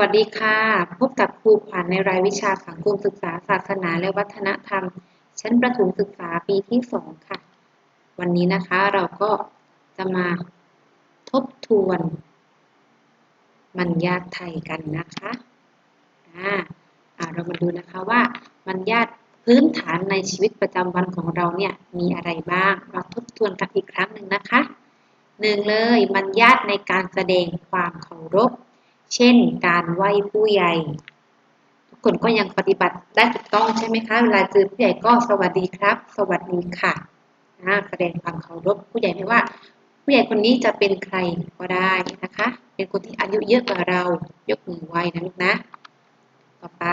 วัสดีค่ะ พบกับครูขวัญในรายวิชาสังคมศึกษาศาสนาและวัฒนธรรม ชั้นประถมศึกษาปีที่สองค่ะ วันนี้นะคะเราก็จะมาทบทวน มันญาติไทยกันนะคะอ่าเรามาดูนะคะว่ามันญาติพื้นฐานในชีวิตประจำวันของเราเนี่ยมีอะไรบ้าง เราทบทวนกันอีกครั้งหนึ่งนะคะหนึ่งเลยมันญาติในการแสดงความเคารพ เช่น การไหว้ผู้ใหญ่ทุกคนก็ยังปฏิบัติได้ถูกต้องใช่ไหมคะ เวลาเจอผู้ใหญ่ก็สวัสดีครับ สวัสดีค่ะแสดงความเคารพผู้ใหญ่ไม่ว่า ผู้ใหญ่คนนี้จะเป็นใครก็ได้นะคะ เป็นคนที่อายุเยอะกว่าเรายกมือไหว้นะลูกนะ ต่อไป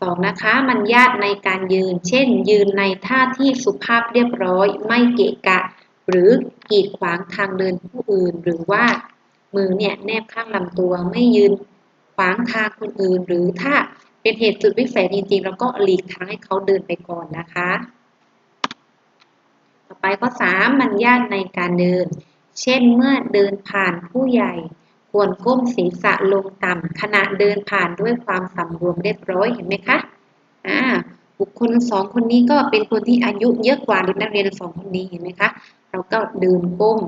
สองนะคะมันญาติในการยืน เช่น ยืนในท่าที่สุภาพเรียบร้อย ไม่เกะกะ หรือกีดขวางทางเดินผู้อื่น หรือว่า มือเนี่ยแนบข้างลำตัวไม่ยืนขวางทางคนอื่น หรือถ้าเป็นเหตุสุดวิสัยจริงๆเราก็หลีกทางให้เขาเดินไปก่อนนะคะ ต่อไปข้อ3มันญาตในการเดิน เช่นเมื่อเดินผ่านผู้ใหญ่ควรก้มศีรษะลงต่ำขณะเดินผ่านด้วยความสำรวมเรียบร้อยเห็นไหมคะอ่าบุคคลสองคนนี้ก็เป็นคนที่อายุเยอะกว่าเด็กนักเรียนสองคนนี้เห็นไหมคะ เราก็เดินก้ม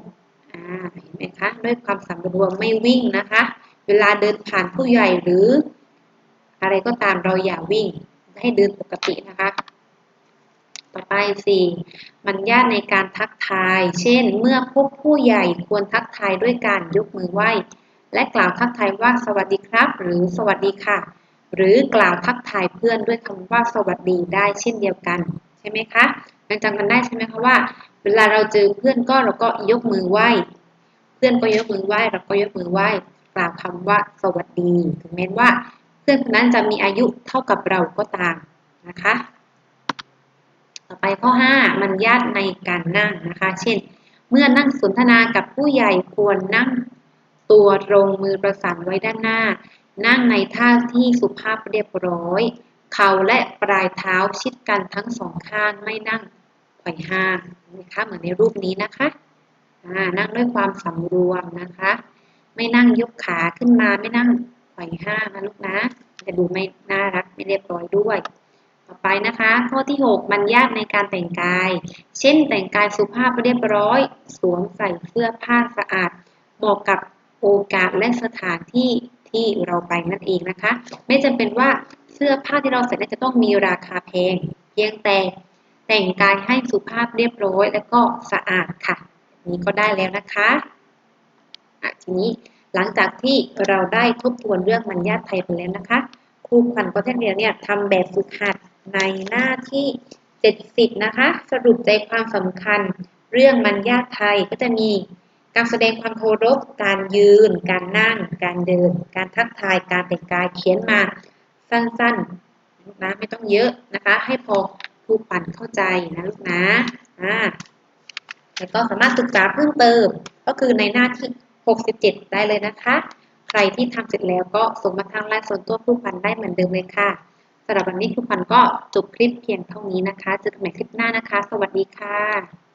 เห็นไหมคะด้วยความสำรวมไม่วิ่งนะคะ เวลาเดินผ่านผู้ใหญ่หรือ อะไรก็ตามเราอย่าวิ่ง ให้เดินปกตินะคะ ต่อไปสี่มันญาตในการทักทาย เช่น เมื่อพบผู้ใหญ่ควรทักทายด้วยการยกมือไหว้และกล่าวทักทายว่าสวัสดีครับ หรือสวัสดีค่ะ หรือกล่าวทักทายเพื่อนด้วยคำว่าสวัสดีได้เช่นเดียวกัน ใช่ไหมคะยังจำกันได้ใช่ไหมคะว่า วลาเราเจอเพื่อนก็เราก็ยกมือไหว้ เพื่อนก็ยกมือไหว้ เราก็ยกมือไหว้กล่าวคำว่าสวัสดี ถึงแม้ว่า เพื่อนคนนั้นจะมีอายุเท่ากับเราก็ตามนะคะ ต่อไปข้อ 5 มันญาติในการนั่งนะคะ เช่น เมื่อนั่งสนทนากับผู้ใหญ่ควรนั่งตัวตรงมือประสานไว้ด้านหน้า นั่งในท่าที่สุภาพเรียบร้อย เข่าและปลายเท้าชิดกันทั้งสองข้างไม่นั่ง ไขว่ห้างนะคะเหมือนในรูปนี้นะคะนั่งด้วยความสำรวมนะคะ ไม่นั่งยกขาขึ้นมาไม่นั่งไขว่ห้างนะลูกนะจะดูไม่น่ารักไม่เรียบร้อยด้วย ต่อไปนะคะ ข้อที่ 6 มันยากในการแต่งกาย เช่นแต่งกายสุภาพเรียบร้อย สวมใส่เสื้อผ้าสะอาดเหมาะกับโอกาสและสถานที่ที่เราไปนั่นเองนะคะ ไม่จำเป็นว่าเสื้อผ้าที่เราใส่จะต้องมีราคาแพง เพียงแต่ แต่งกายให้สุภาพเรียบร้อย และก็สะอาดค่ะ นี้ก็ได้แล้วนะคะะทีนี้หลังจากที่เราได้ทบทวนเรื่องมัญญาตไทยไปแล้วนะคะ ครูขวัญก็แท่เรียนเนี่ยทำแบบฝึกหัดในหน้าที่ 70 นะคะ สรุปใจความสำคัญ เรื่องมัญญาตไทยก็จะมีการแสดงความเคารพ การยืน การนั่ง การเดิน การทักทาย การแต่งกายเขียนมาสั้นๆนะไม่ต้องเยอะนะคะ ให้พอ ผู้ปันเข้าใจนะลูกนะอ่าแล้วก็สามารถศึกษาเพิ่มเติม ก็คือในหน้าที่ 67 ได้เลยนะคะ ใครที่ทำเสร็จแล้วก็ส่งมาทางไลน์ส่วนตัวผู้พันได้เหมือนเดิมเลยค่ะสำหรับวันนี้ผู้พันก็จบคลิปเพียงเท่านี้นะคะเจอกันใหม่คลิปหน้านะคะ สวัสดีค่ะ